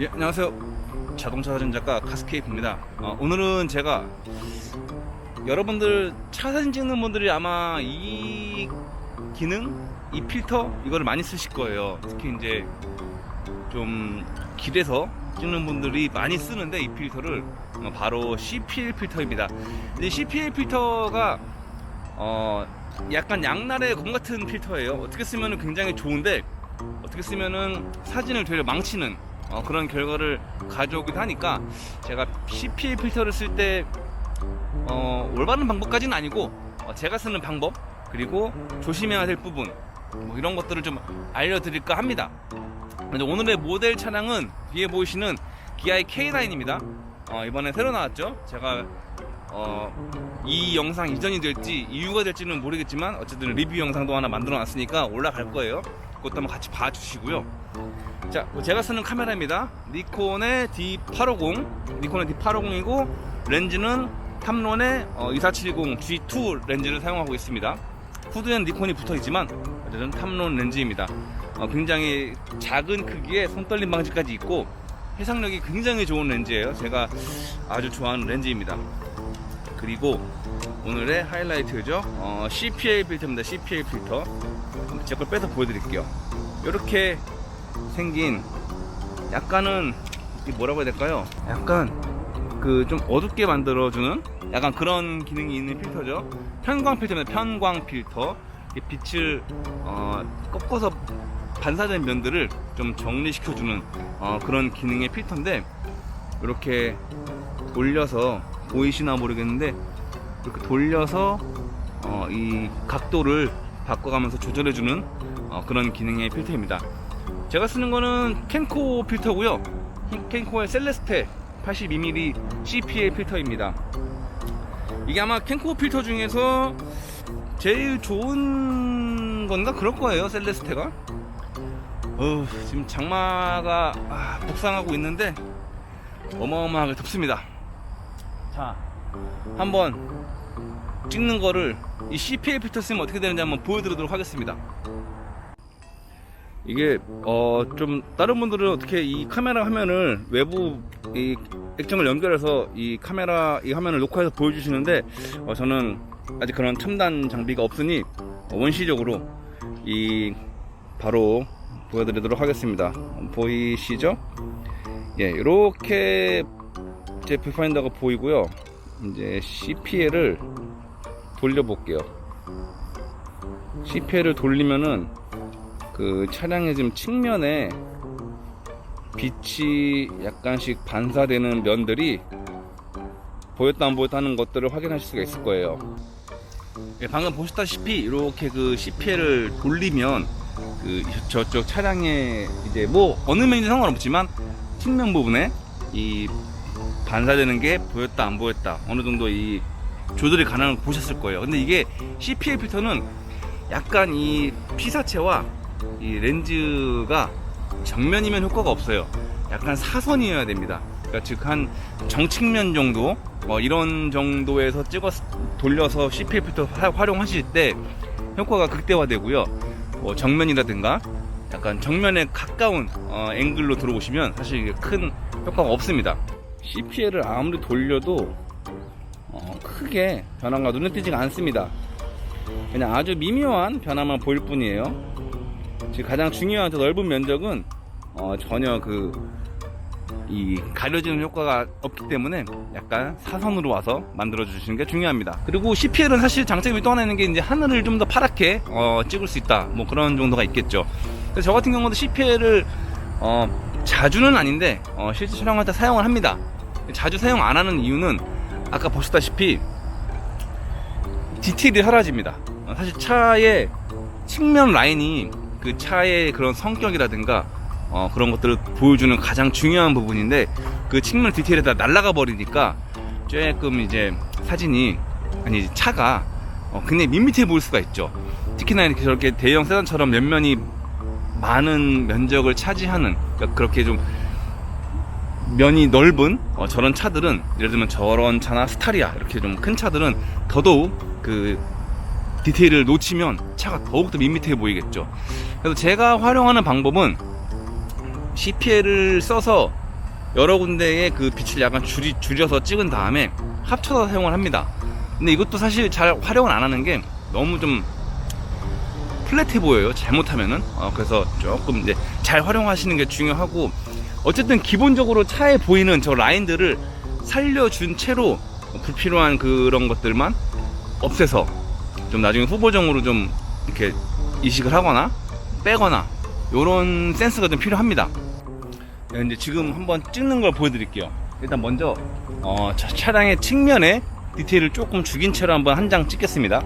예, 안녕하세요. 자동차 사진 작가 카스케이프입니다. 어, 오늘은 제가 여러분들 차 사진 찍는 분들이 아마 이 기능, 이 필터 이거를 많이 쓰실 거예요. 특히 이제 좀 길에서 찍는 분들이 많이 쓰는데 이 필터를 어, 바로 CPL 필터입니다. 근데 CPL 필터가 어, 약간 양날의 검 같은 필터예요. 어떻게 쓰면 굉장히 좋은데 어떻게 쓰면은 사진을 되려 망치는 어, 그런 결과를 가져오기도 하니까 제가 CPA 필터를 쓸때 어, 올바른 방법까지는 아니고 어, 제가 쓰는 방법 그리고 조심해야 될 부분 뭐 이런 것들을 좀 알려드릴까 합니다. 오늘의 모델 차량은 뒤에 보이시는 기아의 K9입니다. 어, 이번에 새로 나왔죠. 제가 어, 이 영상 이전이 될지 이유가 될지는 모르겠지만 어쨌든 리뷰 영상도 하나 만들어 놨으니까 올라갈 거예요. 그것도 한번 같이 봐주시고요. 자, 뭐 제가 쓰는 카메라입니다. 니콘의 D850, 니콘의 D850이고 렌즈는 탐론의 어, 2470 G2 렌즈를 사용하고 있습니다. 후드에는 니콘이 붙어 있지만 어쨌든 탐론 렌즈입니다. 어, 굉장히 작은 크기에 손떨림 방지까지 있고 해상력이 굉장히 좋은 렌즈예요. 제가 아주 좋아하는 렌즈입니다. 그리고 오늘의 하이라이트죠. 어, CPA 필터입니다. CPA 필터. 제 걸 빼서 보여드릴게요. 이렇게 생긴 약간은 이 뭐라고 해야 될까요? 약간 그 좀 어둡게 만들어주는 약간 그런 기능이 있는 필터죠. 편광 필터입니다. 편광 필터. 이 빛을 어, 꺾어서 반사된 면들을 좀 정리시켜주는 어, 그런 기능의 필터인데 이렇게 돌려서 보이시나 모르겠는데 이렇게 돌려서 어, 이 각도를 바꿔가면서 조절해주는 어, 그런 기능의 필터입니다. 제가 쓰는 거는 캔코 필터고요. 캔코의 셀레스테 82mm CPA 필터입니다. 이게 아마 캔코 필터 중에서 제일 좋은 건가 그럴 거예요. 셀레스테가. 어, 지금 장마가 아, 북상하고 있는데 어마어마하게 덥습니다. 자, 한번 찍는 거를 이 CPA 필터 쓰면 어떻게 되는지 한번 보여드리도록 하겠습니다. 이게 어 좀 다른 분들은 어떻게 이 카메라 화면을 외부 이 액정을 연결해서 이 카메라 이 화면을 녹화해서 보여주시는데 어 저는 아직 그런 첨단 장비가 없으니 원시적으로 이 바로 보여드리도록 하겠습니다. 보이시죠? 예, 이렇게 제 뷰파인더가 보이고요. 이제 CPL을 돌려볼게요. CPL을 돌리면은 그 차량의 지금 측면에 빛이 약간씩 반사되는 면들이 보였다 안 보였다 하는 것들을 확인하실 수가 있을 거예요. 예, 방금 보셨다시피 이렇게 그 CPL을 돌리면 그 저쪽 차량에 이제 뭐 어느 면인지 상관없지만 측면 부분에 이 반사되는 게 보였다 안 보였다 어느 정도 이 조절이 가능한 걸 보셨을 거예요. 근데 이게 CPL 필터는 약간 이 피사체와 이 렌즈가 정면이면 효과가 없어요. 약간 사선이어야 됩니다. 그러니까 즉 한 정측면 정도 뭐 이런 정도에서 찍어 돌려서 CPL 필터 화- 활용하실 때 효과가 극대화되고요. 뭐 정면이라든가 약간 정면에 가까운 어, 앵글로 들어오시면 사실 큰 효과가 없습니다. CPL을 아무리 돌려도 어, 크게 변화가 눈에 띄지가 않습니다. 그냥 아주 미묘한 변화만 보일 뿐이에요. 지금 가장 중요한 저 넓은 면적은 어, 전혀 그 이 가려지는 효과가 없기 때문에 약간 사선으로 와서 만들어 주시는 게 중요합니다. 그리고 CPL은 사실 장점이 또 하나 있는 게 이제 하늘을 좀 더 파랗게 어, 찍을 수 있다. 뭐 그런 정도가 있겠죠. 저 같은 경우도 CPL을 어, 자주는 아닌데 어, 실제 촬영할 때 사용을 합니다. 자주 사용 안 하는 이유는 아까 보셨다시피 디테일이 사라집니다. 어, 사실 차의 측면 라인이 그 차의 그런 성격이라든가 어, 그런 것들을 보여주는 가장 중요한 부분인데 그 측면 디테일에다 날아가 버리니까 조금 이제 사진이 아니 차가 어, 굉장히 밋밋해 보일 수가 있죠. 특히나 이렇게 저렇게 대형 세단처럼 면면이 많은 면적을 차지하는 그러니까 그렇게 좀 면이 넓은 어, 저런 차들은 예를 들면 저런 차나 스타리아 이렇게 좀 큰 차들은 더더욱 그 디테일을 놓치면 차가 더욱더 밋밋해 보이겠죠. 그래서 제가 활용하는 방법은 CPL을 써서 여러 군데에 그 빛을 약간 줄이, 줄여서 찍은 다음에 합쳐서 사용을 합니다. 근데 이것도 사실 잘 활용을 안 하는 게 너무 좀 플랫해 보여요. 잘못하면은. 어, 그래서 조금 이제 잘 활용하시는 게 중요하고 어쨌든 기본적으로 차에 보이는 저 라인들을 살려준 채로 불필요한 그런 것들만 없애서 좀 나중에 후보정으로 좀 이렇게 이식을 하거나 빼거나 요런 센스가 좀 필요합니다. 네, 이제 지금 한번 찍는 걸 보여드릴게요. 일단 먼저 어, 차- 차량의 측면에 디테일을 조금 죽인 채로 한번 한 장 찍겠습니다.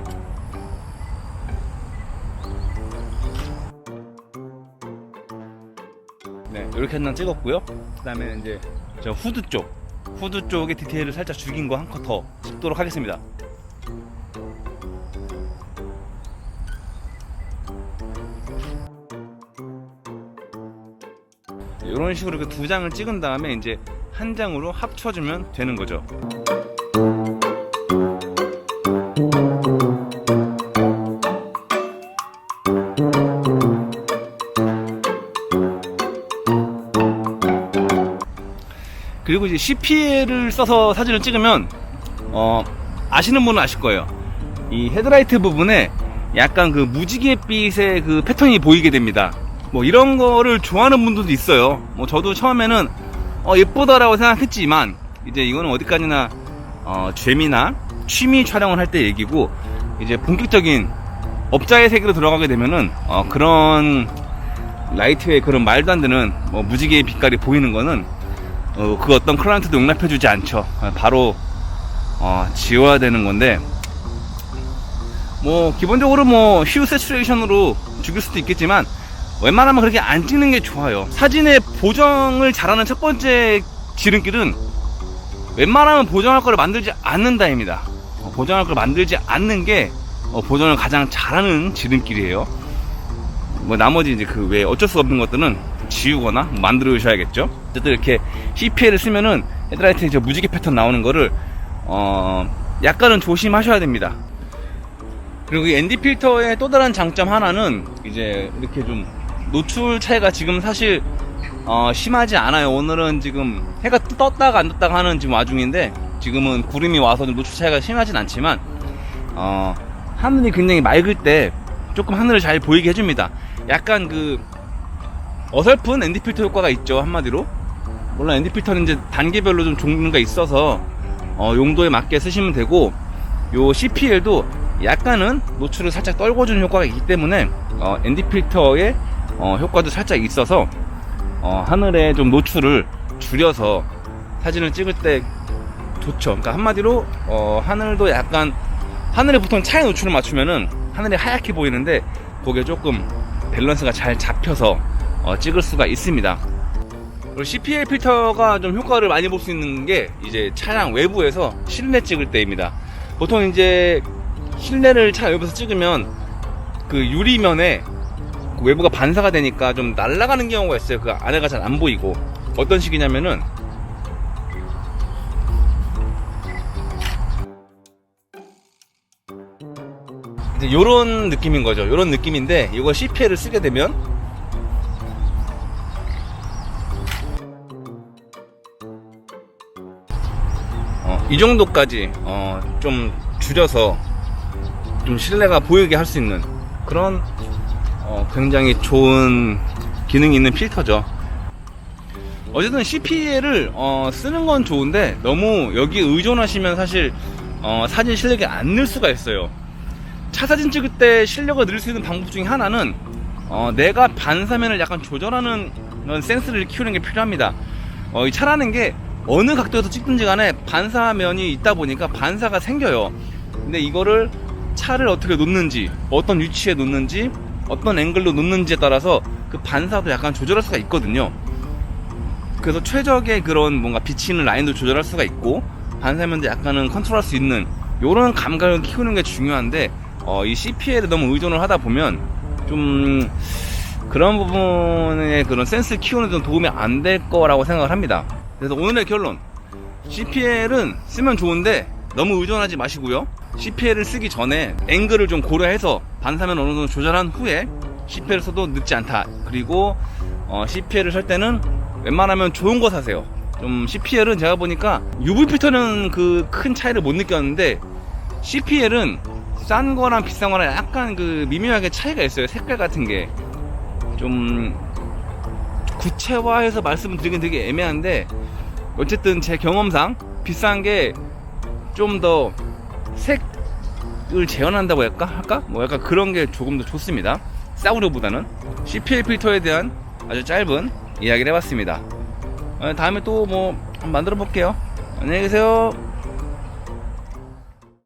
네, 이렇게 한 장 찍었고요. 그다음에 이제 저 후드 쪽, 후드 쪽의 디테일을 살짝 죽인 거 한 컷 더 찍도록 하겠습니다. 이런 식으로 그두 장을 찍은 다음에 이제 한 장으로 합쳐주면 되는 거죠. 그리고 이제 CPL을 써서 사진을 찍으면 어, 아시는 분은 아실 거예요. 이 헤드라이트 부분에 약간 그 무지갯빛의 그 패턴이 보이게 됩니다. 뭐 이런 거를 좋아하는 분들도 있어요. 뭐 저도 처음에는 어, 예쁘다라고 생각했지만 이제 이거는 어디까지나 어, 재미나 취미 촬영을 할 때 얘기고 이제 본격적인 업자의 세계로 들어가게 되면은 어, 그런 라이트의 그런 말도 안 되는 뭐 무지개의 빛깔이 보이는 거는 어, 그 어떤 클라이언트도 용납해주지 않죠. 어, 바로 어, 지워야 되는 건데 뭐 기본적으로 뭐 휴 세츄레이션으로 죽일 수도 있겠지만 웬만하면 그렇게 안 찍는 게 좋아요. 사진의 보정을 잘하는 첫 번째 지름길은 웬만하면 보정할 거를 만들지 않는다입니다. 어, 보정할 걸 만들지 않는 게 어, 보정을 가장 잘하는 지름길이에요. 뭐 나머지 이제 그 외에 어쩔 수 없는 것들은 지우거나 만들어 주셔야겠죠. 어쨌든 이렇게 CPL을 쓰면은 헤드라이트에 저 무지개 패턴 나오는 거를 어 약간은 조심하셔야 됩니다. 그리고 이 ND 필터의 또 다른 장점 하나는 이제 이렇게 좀 노출 차이가 지금 사실 어, 심하지 않아요. 오늘은 지금 해가 떴다가 안 떴다가 하는 지금 와중인데 지금은 구름이 와서 좀 노출 차이가 심하진 않지만 어, 하늘이 굉장히 맑을 때 조금 하늘을 잘 보이게 해줍니다. 약간 그 어설픈 ND 필터 효과가 있죠 한마디로. 물론 ND 필터는 이제 단계별로 좀 종류가 있어서 어, 용도에 맞게 쓰시면 되고 요 CPL도 약간은 노출을 살짝 떨궈주는 효과가 있기 때문에 어, ND 필터의 어, 효과도 살짝 있어서 어, 하늘에 좀 노출을 줄여서 사진을 찍을 때 좋죠. 그러니까 한마디로 어, 하늘도 약간 하늘에 보통 차의 노출을 맞추면은 하늘이 하얗게 보이는데 거기에 조금 밸런스가 잘 잡혀서 어, 찍을 수가 있습니다. 그리고 CPL 필터가 좀 효과를 많이 볼 수 있는 게 이제 차량 외부에서 실내 찍을 때입니다. 보통 이제 실내를 차 외부에서 찍으면 그 유리면에 그 외부가 반사가 되니까 좀 날아가는 경우가 있어요. 그 안에가 잘 안 보이고 어떤 식이냐면은 이제 요런 느낌인 거죠. 요런 느낌인데 이거 CPL을 쓰게 되면 어, 이 정도까지 어, 좀 줄여서 좀 실내가 보이게 할 수 있는 그런 어, 굉장히 좋은 기능이 있는 필터죠. 어쨌든 CPL을 어, 쓰는 건 좋은데 너무 여기에 의존하시면 사실 어, 사진 실력이 안 늘 수가 있어요. 차 사진 찍을 때 실력을 늘수 있는 방법 중에 하나는 어, 내가 반사면을 약간 조절하는 그런 센스를 키우는 게 필요합니다. 어, 이 차라는 게 어느 각도에서 찍든지 간에 반사면이 있다 보니까 반사가 생겨요. 근데 이거를 차를 어떻게 놓는지, 어떤 위치에 놓는지, 어떤 앵글로 놓는지에 따라서 그 반사도 약간 조절할 수가 있거든요. 그래서 최적의 그런 뭔가 비치는 라인도 조절할 수가 있고 반사면도 약간은 컨트롤할 수 있는 이런 감각을 키우는 게 중요한데 어, 이 CPL에 너무 의존을 하다 보면 좀 그런 부분의 그런 센스 키우는 데좀 도움이 안 될 거라고 생각을 합니다. 그래서 오늘의 결론 CPL은 쓰면 좋은데 너무 의존하지 마시고요. CPL을 쓰기 전에 앵글을 좀 고려해서 반사면 어느 정도 조절한 후에 CPL을 써도 늦지 않다. 그리고 어, CPL을 살 때는 웬만하면 좋은 거 사세요. 좀 CPL은 제가 보니까 UV 필터는 그 큰 차이를 못 느꼈는데 CPL은 싼 거랑 비싼 거랑 약간 그 미묘하게 차이가 있어요. 색깔 같은 게. 좀 구체화해서 말씀을 드리긴 되게 애매한데 어쨌든 제 경험상 비싼 게 좀 더 색을 재현한다고 할까? 할까? 뭐 약간 그런 게 조금 더 좋습니다. 싸구려보다는 CPL 필터에 대한 아주 짧은 이야기를 해봤습니다. 어, 다음에 또 뭐 만들어 볼게요. 안녕히 계세요.